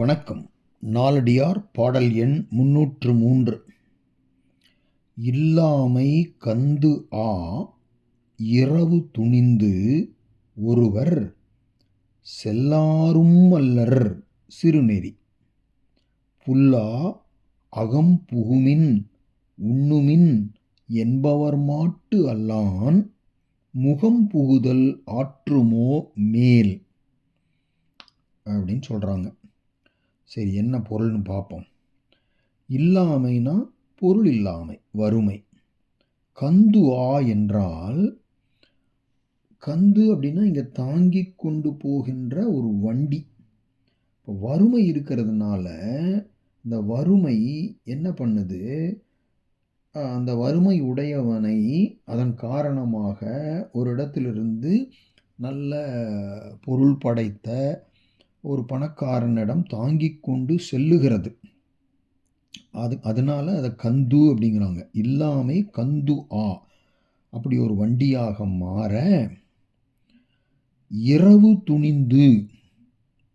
வணக்கம். நாலடியார் பாடல் எண் முன்னூற்று மூன்று. இல்லாமை கந்து ஆ இரவு துணிந்து ஒருவர் செல்லாரும் அல்லர் சிறுநெறி. புல்லா அகம் புகுமின் உண்ணுமின் என்பவர் மாட்டு அல்லான் முகம் புகுதல் ஆற்றுமோ மேல் அப்படின்னு சொல்கிறாங்க சரி என்ன பொருள்னு பார்ப்போம் இல்லாமைனா பொருள் இல்லாமை வறுமை. கந்து ஆ என்றால் கந்து அப்படின்னா இங்கே தாங்கி கொண்டு போகின்ற ஒரு வண்டி. இப்போ வறுமை இருக்கிறதுனால இந்த வறுமை என்ன பண்ணுது? அந்த வறுமை உடையவனை அதன் காரணமாக ஒரு இடத்திலிருந்து நல்ல பொருள் படைத்த ஒரு பணக்காரனிடம் தாங்கிக் கொண்டு செல்லுகிறது. அது அதனால் அதை கந்து அப்படிங்கிறாங்க. இல்லாமை கந்து ஆ. அப்படி ஒரு வண்டியாக மாற இரவு துணிந்து.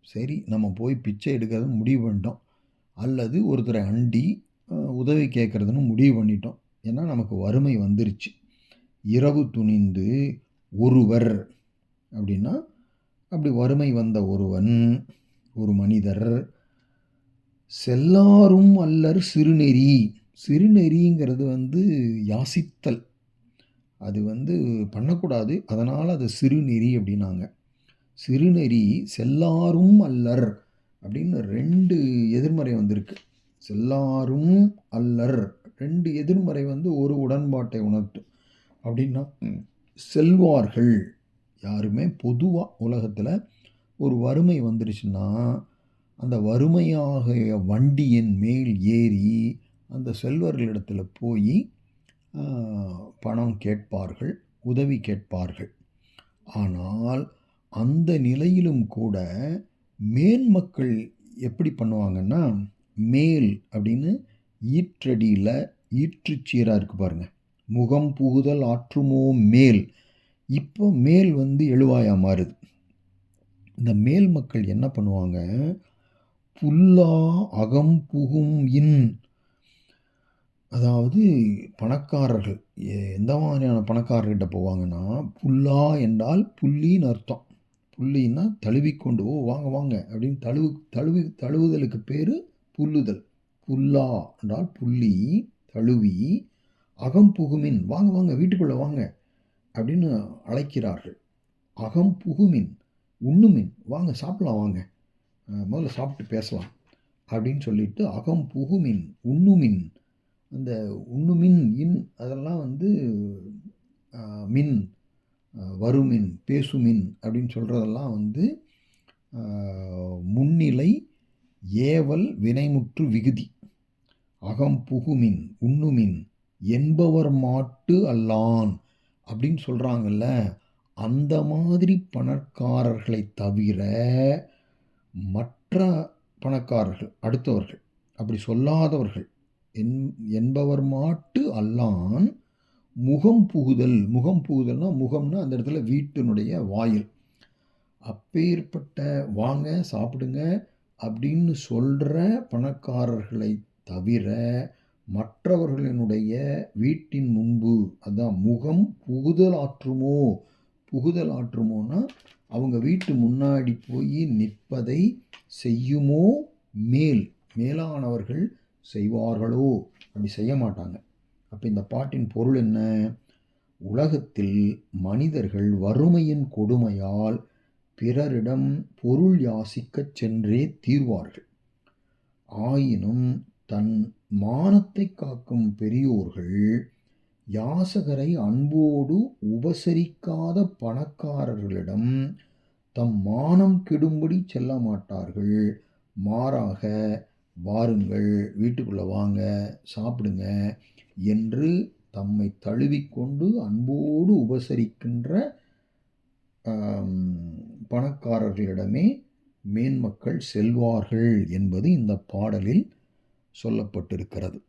சரி நம்ம போய் பிச்சை எடுக்கிறது முடிவு பண்ணிட்டோம். அல்லது ஒருத்தரை அண்டி உதவி கேட்குறதுன்னு முடிவு பண்ணிட்டோம். ஏன்னா நமக்கு வறுமை வந்துருச்சு. இரவு துணிந்து ஒருவர் அப்படின்னா அப்படி வறுமை வந்த ஒருவன் ஒரு மனிதர் செல்லாரும் அல்லர் சிறுநெறி. சிறுநெறிங்கிறது வந்து யாசித்தல். அது வந்து பண்ணக்கூடாது. அதனால் அது சிறுநெறி அப்படின்னாங்க. சிறுநெறி செல்லாரும் அல்லர் அப்படின்னு ரெண்டு எதிர்மறை வந்திருக்கு. செல்லாரும் அல்லர் ரெண்டு எதிர்மறை வந்து ஒரு உடன்பாட்டை உணர்த்தும் அப்படின்னா செல்வார்கள். யாருமே பொதுவாக உலகத்தில் ஒரு வறுமை வந்துருச்சுன்னா அந்த வறுமையாக வண்டியின் மேல் ஏறி அந்த செல்வர்களிடத்தில் போய் பணம் கேட்பார்கள் உதவி கேட்பார்கள். ஆனால் அந்த நிலையிலும் கூட மேன்மக்கள் எப்படி பண்ணுவாங்கன்னா மேல் அப்படின்னு ஈற்றடியில் ஈற்றுச்சீராக இருக்குது பாருங்கள் முகம் புகுதல் ஆற்றுமோ மேல். இப்போ மேல் வந்து எழுவாயாக மாறுது. இந்த மேல் மக்கள் என்ன பண்ணுவாங்க? புல்லா அகம் புகும் இன். அதாவது பணக்காரர்கள். எந்த மாதிரியான பணக்காரர்கிட்ட போவாங்கன்னா புல்லா என்றால் புள்ளின்னு அர்த்தம். புள்ளின்னா தழுவிக்கொண்டு ஓ வாங்க வாங்க அப்படின்னு தழுவு தழுவி தழுவுதலுக்கு பேர் புல்லுதல். புல்லா என்றால் புள்ளி தழுவி அகம் புகுமின் வாங்க வாங்க வீட்டுக்குள்ளே வாங்க. அப்படின்னு அழைக்கிறார்கள். அகம் புகுமின் உண்ணுமின். வாங்க சாப்பிடலாம் வாங்க. முதல்ல சாப்பிட்டு பேசலாம் அப்படின்னு சொல்லிட்டு அகம் புகுமின் உண்ணுமின். அந்த உண்ணுமின் இன் அதெல்லாம் வந்து மின் வருமின் பேசுமின் அப்படின்னு சொல்கிறதெல்லாம் வந்து முன்னிலை ஏவல் வினைமுற்று விகுதி. அகம் புகுமின் உண்ணுமின் என்பவர் மாட்டு அல்லான். அப்படின்னு சொல்கிறாங்கல்ல அந்த மாதிரி பணக்காரர்களை தவிர மற்ற பணக்காரர்கள் அடுத்தவர்கள் அப்படி சொல்லாதவர்கள் என் என்பவர் மாட்டு அல்லான் முகம் புகுதல். முகம் புகுதல்னா முகம்னா அந்த இடத்துல வீட்டினுடைய வாயில். அப்பேற்பட்ட வாங்க சாப்பிடுங்க அப்படின்னு சொல்கிற பணக்காரர்களை தவிர மற்றவர்களினுடைய வீட்டின் முன்பு அதான் முகம் புகுதல் ஆற்றுமோ? புகுதல் ஆற்றுமோன்னா அவங்க வீட்டு முன்னாடி போய் நிற்பதை செய்யுமோ? மேல் மேலானவர்கள் செய்வார்களோ? அப்படி செய்ய மாட்டாங்க. அப்போ இந்த பாட்டின் பொருள் என்ன? உலகத்தில் மனிதர்கள் வறுமையின் கொடுமையால் பிறரிடம் பொருள் யாசிக்கச் சென்றே தீர்வார்கள். ஆயினும் தன் மானத்தை காக்கும் பெரியோர்கள் யாசகரை அன்போடு உபசரிக்காத பணக்காரர்களிடம் தம் மானம் கெடும்படி செல்ல மாட்டார்கள். மாறாக வாருங்கள் வீட்டுக்குள்ளே வாங்க சாப்பிடுங்க என்று தம்மை தழுவிக்கொண்டு அன்போடு உபசரிக்கின்ற பணக்காரர்களிடமே மேன்மக்கள் செல்வார்கள் என்பது இந்த பாடலில் சொல்லப்பட்டிருக்கிறது.